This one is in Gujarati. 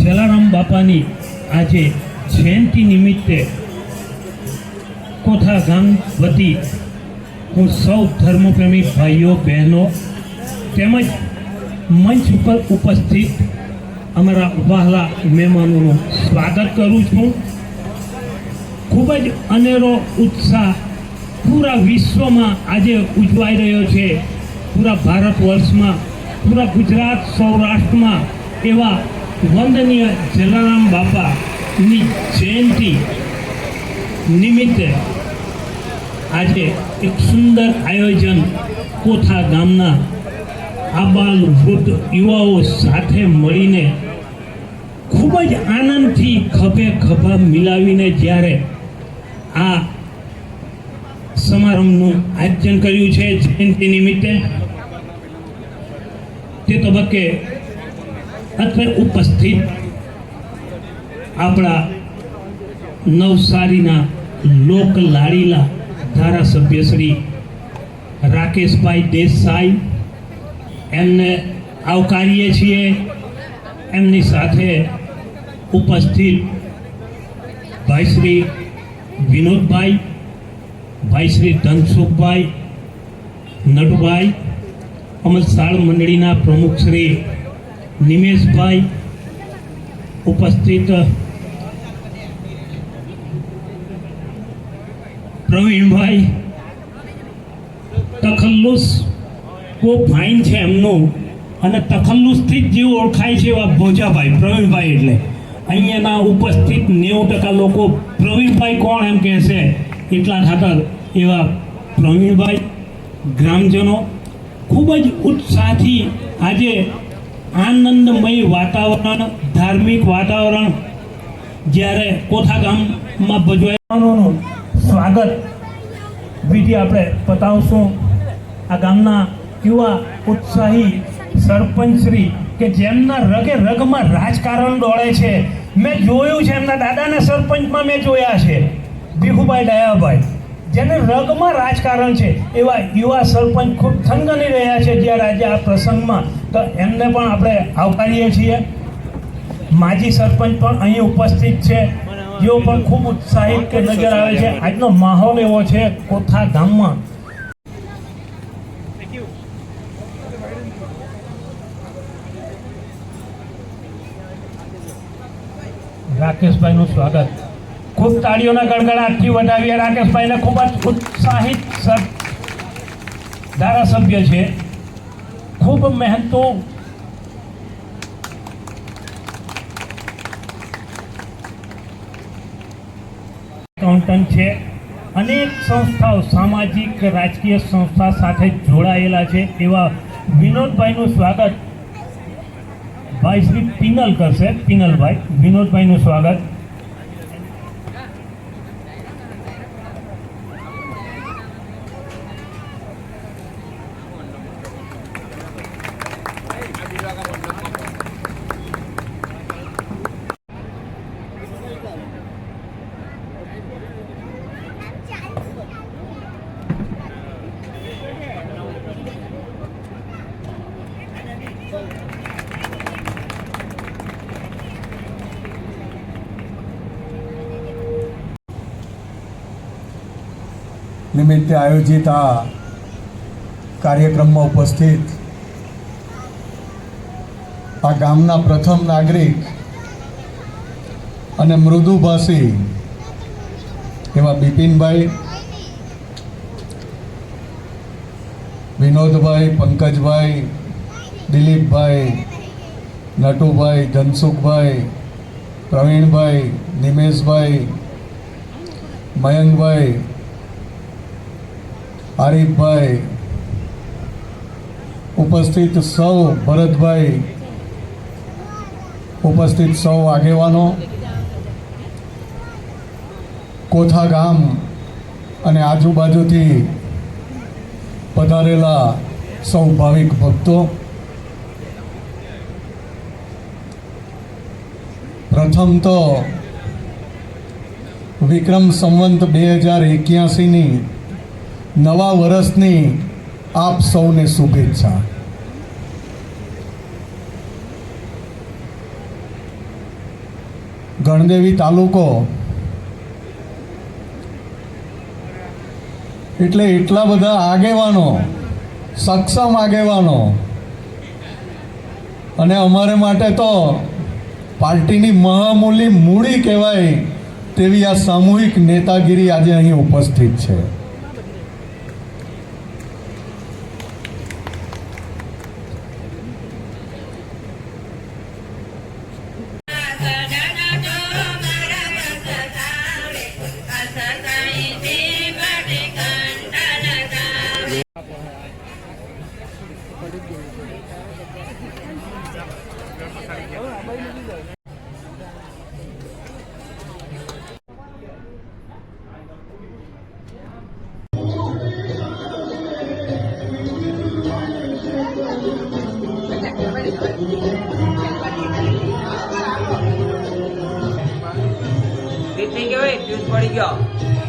જલારામ બાપાની આજે જયંતિ નિમિત્તે કોથા ગામ વતી હું સૌ ધર્મપ્રેમી ભાઈઓ, બહેનો તેમજ મંચ ઉપર ઉપસ્થિત અમારા વહાલા મહેમાનોનું સ્વાગત કરું છું. ખૂબ જ અનેરો ઉત્સાહ પૂરા વિશ્વમાં આજે ઉજવાઈ રહ્યો છે. પૂરા ભારત વર્ષમાં, પૂરા ગુજરાત સૌરાષ્ટ્રમાં એવા વંદનીય જલારામ બાપાની જયંતિ નિમિત્તે આજે એક સુંદર આયોજન કોથા ગામના આબાલ વૃદ્ધ યુવાઓ સાથે મળીને ખૂબ જ આનંદથી ખભે ખભા મિલાવીને જ્યારે આ સમારંભનું આયોજન કર્યું છે, જયંતિ નિમિત્તે, તે તબક્કે અત્રે ઉપસ્થિત આપણા નવસારીના લોક લાડીલા ધારાસભ્ય શ્રી રાકેશભાઈ દેસાઈ. એમને આવકારીએ છીએ. એમની સાથે ઉપસ્થિત ભાઈ શ્રી વિનોદભાઈ, ભાઈ શ્રી ધનસુખભાઈ નટભાઈ અમલસાળ મંડળીના પ્રમુખ શ્રી નિમેશભાઈ ઉપસ્થિત. પ્રવીણભાઈ. તખલ્લુસ. કો ફાઇન છે એમનું. અને તખલ્લુસથી જ જેવું ઓળખાય છે એવા ભોજાભાઈ, પ્રવીણભાઈ એટલે. અહીંયાના ઉપસ્થિત નેવું ટકા લોકો, પ્રવીણભાઈ કોણ? એમ કહેશે. એટલા ખાતર એવા પ્રવીણભાઈ, ગ્રામજનો ખૂબ જ ઉત્સાહથી આજે આનંદમય વાતાવરણ, ધાર્મિક વાતાવરણ, જ્યારે કોથા ગામમાં ભજવાયનું સ્વાગત વિધિ આપણે પતાવશું. આ ગામના યુવા ઉત્સાહી સરપંચશ્રી કે જેમના રગે રગમાં રાજકારણ દોડે છે. મેં જોયું છે એમના દાદાના સરપંચમાં મેં જોયા છે. ભીખુભાઈ દયાભાઈ જેને રગમાં રાજકારણ છે. એવા યુવા સરપંચ ખૂબ થનગની રહ્યા છે. જ્યારે આ પ્રસંગમાં તો એમને પણ આપણે આવકારીએ છીએ. માજી સરપંચ પણ અહીં ઉપસ્થિત છે. જેઓ પણ ખૂબ ઉત્સાહિત નજર આવે છે. આજનો માહોલ એવો છે કોથા ગામમાં. રાકેશભાઈનું સ્વાગત. ખૂબ તાળીઓના ગણગણાટથી વધાવીએ રાકેશભાઈને ખૂબ જ ઉત્સાહિત ધારાસભ્ય છે. ખૂબ મહેનતુ. એકાઉન્ટન્ટ છે. અનેક સંસ્થાઓ સામાજિક, રાજકીય સંસ્થા સાથે જોડાયેલા છે. એવા વિનોદભાઈનું સ્વાગત. ભાઈ શ્રી પિનલ કરશે. પિનલભાઈ વિનોદભાઈનું સ્વાગત. નિમિત્તે આયોજિત આ કાર્યક્રમમાં ઉપસ્થિત આ ગામના પ્રથમ નાગરિક અને મૃદુભાષી એવા બિપિનભાઈ, વિનોદભાઈ, પંકજભાઈ, દિલીપભાઈ, નટુભાઈ, ધનસુખભાઈ, પ્રવીણભાઈ, નિમેશભાઈ, મયંકભાઈ આરીફભાઈ ઉપસ્થિત સૌ, ભરતભાઈ ઉપસ્થિત સૌ આગેવાનો, કોથા ગામ અને આજુબાજુથી પધારેલા સૌ ભાવિક ભક્તો, પ્રથમ તો વિક્રમ સંવંત બે હજાર એક્યાસીની નવા વર્ષની આપ સૌને શુભેચ્છા. ગણદેવી તાલુકો એટલે એટલા બધા આગેવાનો, સક્ષમ આગેવાનો અને અમારે માટે તો પાર્ટીની મહામૂલી મૂડી કહેવાય તેવી આ સામૂહિક નેતાગીરી આજે અહીં ઉપસ્થિત છે. રીતની ગયો ફ્યુઝ પડી ગયો.